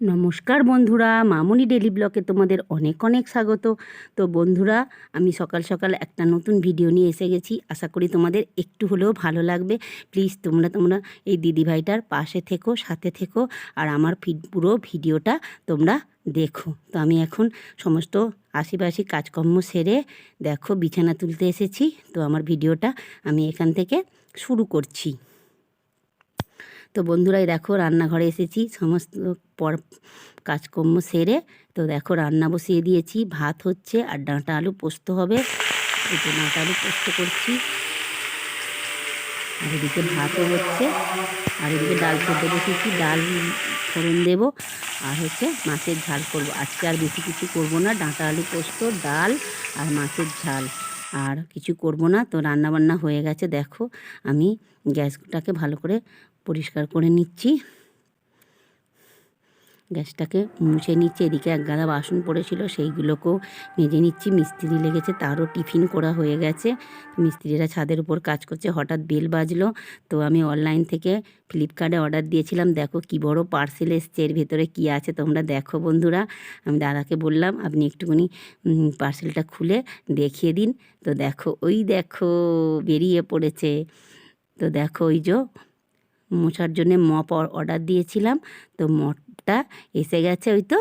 নমস্কার বন্ধুরা, মামুনি ডেলি ব্লকে তোমাদের অনেক অনেক স্বাগত। তো বন্ধুরা, আমি সকাল সকাল একটা নতুন ভিডিও নিয়ে এসে গেছি। আশা করি তোমাদের একটু হলেও ভালো লাগবে। প্লিজ তোমরা তোমরা এই দিদিভাইটার পাশে থেকো, সাথে থেকো, আর আমার পুরো ভিডিওটা তোমরা দেখো। তো আমি এখন সমস্ত আশেপাশে কাজকর্ম সেরে দেখো, বিছানা তুলতে এসেছি। তো আমার ভিডিওটা আমি এখান থেকে শুরু করছি। তো বন্ধুরাই দেখো রান্নাঘরে এসেছি, সমস্ত পর কাজকর্ম সেরে তো দেখো রান্না বসিয়ে দিয়েছি, ভাত হচ্ছে আর ডাঁটা আলু পোস্ত হবে। ডাঁটা আলু পোস্ত করছি। আর এদিকে ভাতও হচ্ছে, আর এদিকে ডাল সেদ্ধ বসেছি ডাল ফোড়ন দেবো আর হচ্ছে মাছের ঝাল করব। আজকে আর বেশি কিছু করব না, ডাঁটা আলু পোস্ত, ডাল আর মাছের ঝাল। আর কিছু করব না, তো রান্না বান্না হয়ে গেছে, দেখো আমি গ্যাসটাকে ভালো করে পরিষ্কার করে নিচ্ছি। গ্যাসটাকে মুছে নিচ্ছে, এদিকে এক গাদা বাসন পড়েছিল, সেইগুলোকেও মেজে নিচ্ছি। মিস্ত্রি লেগেছে, তারও টিফিন করা হয়ে গেছে। মিস্ত্রিরা ছাদের উপর কাজ করছে, হঠাৎ বেল বাজলো। তো আমি অনলাইন থেকে ফ্লিপকার্টে অর্ডার দিয়েছিলাম, দেখো কি বড় পার্সেল এসছে, এর ভেতরে কী আছে তোমরা দেখো বন্ধুরা। আমি দাদাকে বললাম, আপনি একটুখানি পার্সেলটা খুলে দেখিয়ে দিন। তো দেখো, ওই দেখো, বেরিয়ে পড়েছে। তো দেখো, ওই যে মোছার জন্যে মপ অর্ডার দিয়েছিলাম। তো মপটা এসে গেছে ওই তো।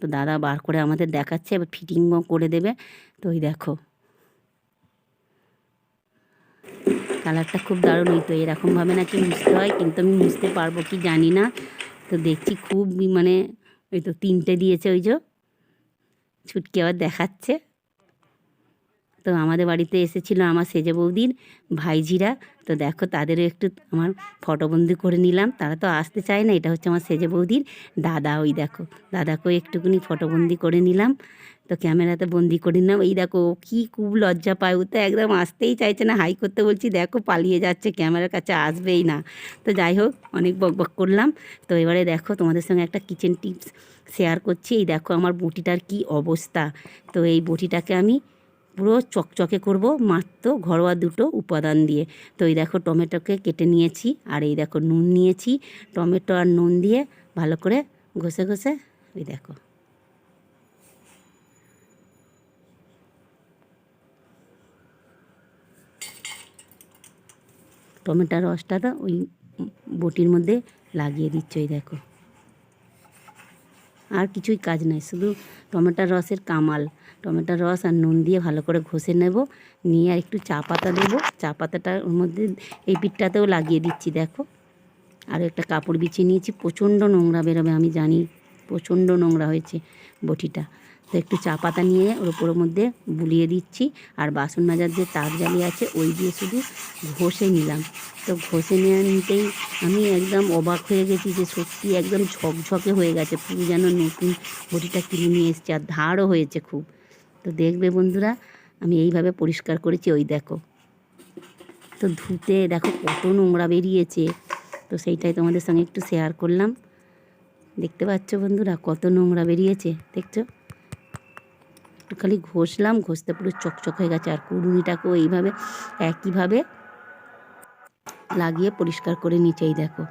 তো দাদা বার করে আমাদের দেখাচ্ছে, এবার ফিটিংও করে দেবে। তো ওই দেখো। কালারটা খুব দারুণ ওই তো এরকমভাবে নাকি মুছতে হয়, কিন্তু আমি মুছতে পারব কি জানি না। তো দেখছি খুব মানে ওই তো তিনটে দিয়েছে ওই যে। ছুটকি আবার দেখাচ্ছে। তো আমাদের বাড়িতে এসেছিল আমার সেজে বৌদির ভাইঝিরা তো দেখো তাদেরও একটু আমার ফটোবন্দি করে নিলাম। তারা তো আসতে চায় না, এটা হচ্ছে আমার সেজে বৌদির দাদা ওই দেখো। দাদাকেও একটুকুনি ফটোবন্দি করে নিলাম। তো ক্যামেরাতে বন্দি করে নিলাম। এই দেখো কি খুব লজ্জা পায়। ও তো একদম আসতেই চাইছে না। হাই করতে বলছি, দেখো, পালিয়ে যাচ্ছে। ক্যামেরার কাছে আসবেই না। তো যাই হোক, অনেক বক বক করলাম। তো এবারে দেখো, তোমাদের সঙ্গে একটা কিচেন টিপস শেয়ার করছি। এই দেখো, আমার বটিটার কি অবস্থা। তো এই বটিটাকে আমি পুরো চকচকে করব মাত্র ঘরোয়া দুটো উপাদান দিয়ে। তো এই দেখো টমেটোকে কেটে নিয়েছি, আর এই দেখো নুন নিয়েছি। টমেটো আর নুন দিয়ে ভালো করে ঘষে ঘষে ওই দেখো। টমেটোর রসটা তো ওই বটির মধ্যে লাগিয়ে দিচ্ছে ওই দেখো। আর কিছুই কাজ নাই, শুধু টমেটোর রসের কামাল। টমেটোর রস আর নুন দিয়ে ভালো করে ঘষে নেব, নিয়ে আর একটু চা পাতা দেবো। চা পাতাটার মধ্যে এই পিঠটাতেও লাগিয়ে দিচ্ছি, দেখো। আর একটা কাপড় বিছিয়ে নিয়েছি, প্রচণ্ড নোংরা বেরোবে, আমি জানি প্রচণ্ড নোংরা হয়েছে বটিটা। তো একটু চা পাতা নিয়ে ওর ওপরের মধ্যে বুলিয়ে দিচ্ছি। আর বাসন মাজার যে তার জালি আছে, ওই দিয়ে শুধু ঘষে নিলাম। তো ঘষে নেওয়া নিতেই আমি একদম অবাক হয়ে গেছি যে সত্যি একদম ঝকঝকে হয়ে গেছে। পুরো যেন নতুন বটিটা কিনে নিয়ে এসছে আর ধারও হয়েছে খুব। তো দেখবে বন্ধুরা, আমি এইভাবে পরিষ্কার করেছি, ওই দেখো। তো ধুতে দেখো কত নোংরা বেরিয়েছে। তো সেইটাই তোমাদের সঙ্গে একটু শেয়ার করলাম। দেখতে পাচ্ছ বন্ধুরা, কত নোংরা বেরিয়েছে, দেখছ? একটু খালি ঘষলাম, ঘষতে পুরো চকচক হয়ে গেছে। আর কুড়ুনিটাকেও এইভাবে, একইভাবে লাগিয়ে পরিষ্কার করে নিচেই দেখো।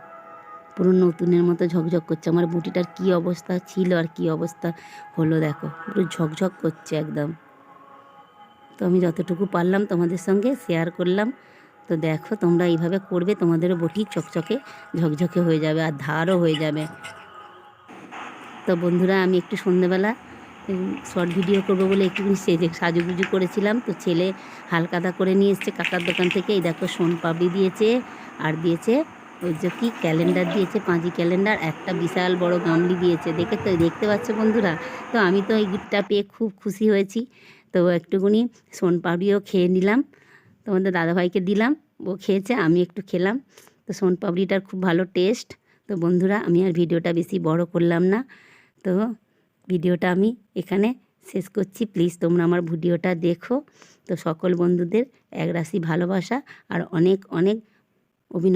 পুরো নতুনের মতো ঝকঝক করছে। আমার বুটিটার কি অবস্থা ছিল আর কি অবস্থা হলো দেখো। পুরো ঝকঝক করছে একদম। তো আমি যতটুকু পারলাম তোমাদের সঙ্গে শেয়ার করলাম। তো দেখো তোমরা এইভাবে করবে, তোমাদেরও বটি চকচকে ঝকঝকে হয়ে যাবে আর ধারও হয়ে যাবে। তো বন্ধুরা, আমি একটু সন্ধেবেলা শর্ট ভিডিও করব বলে একটুখানি সেজে সাজুগুজু করেছিলাম, তো ছেলে হালকাদা করে নিয়ে এসছে কাকার দোকান থেকে। এই দেখো, সোন পাপড়ি দিয়েছে আর দিয়েছে ওই যে কি ক্যালেন্ডার দিয়েছে, পাঁজি ক্যালেন্ডার একটা বিশাল বড় গামলি দিয়েছে। দেখে তো, দেখতে পাচ্ছ বন্ধুরা? তো আমি তো এই গিফটটা পেয়ে খুব খুশি হয়েছি। তো একটুখানি সোন পাপড়িও খেয়ে নিলাম। তোমাদের দাদাভাইকে দিলাম, ও খেয়েছে, আমি একটু খেলাম। তো সোন পাপড়িটার খুব ভালো টেস্ট তো বন্ধুরা, আমি আর ভিডিওটা বেশি বড় করলাম না। তো ভিডিওটা আমি এখানে শেষ করছি। প্লিজ তোমরা আমার ভিডিওটা দেখো। তো সকল বন্ধুদের এক রাশি ভালোবাসা আর অনেক অনেক অভিনয়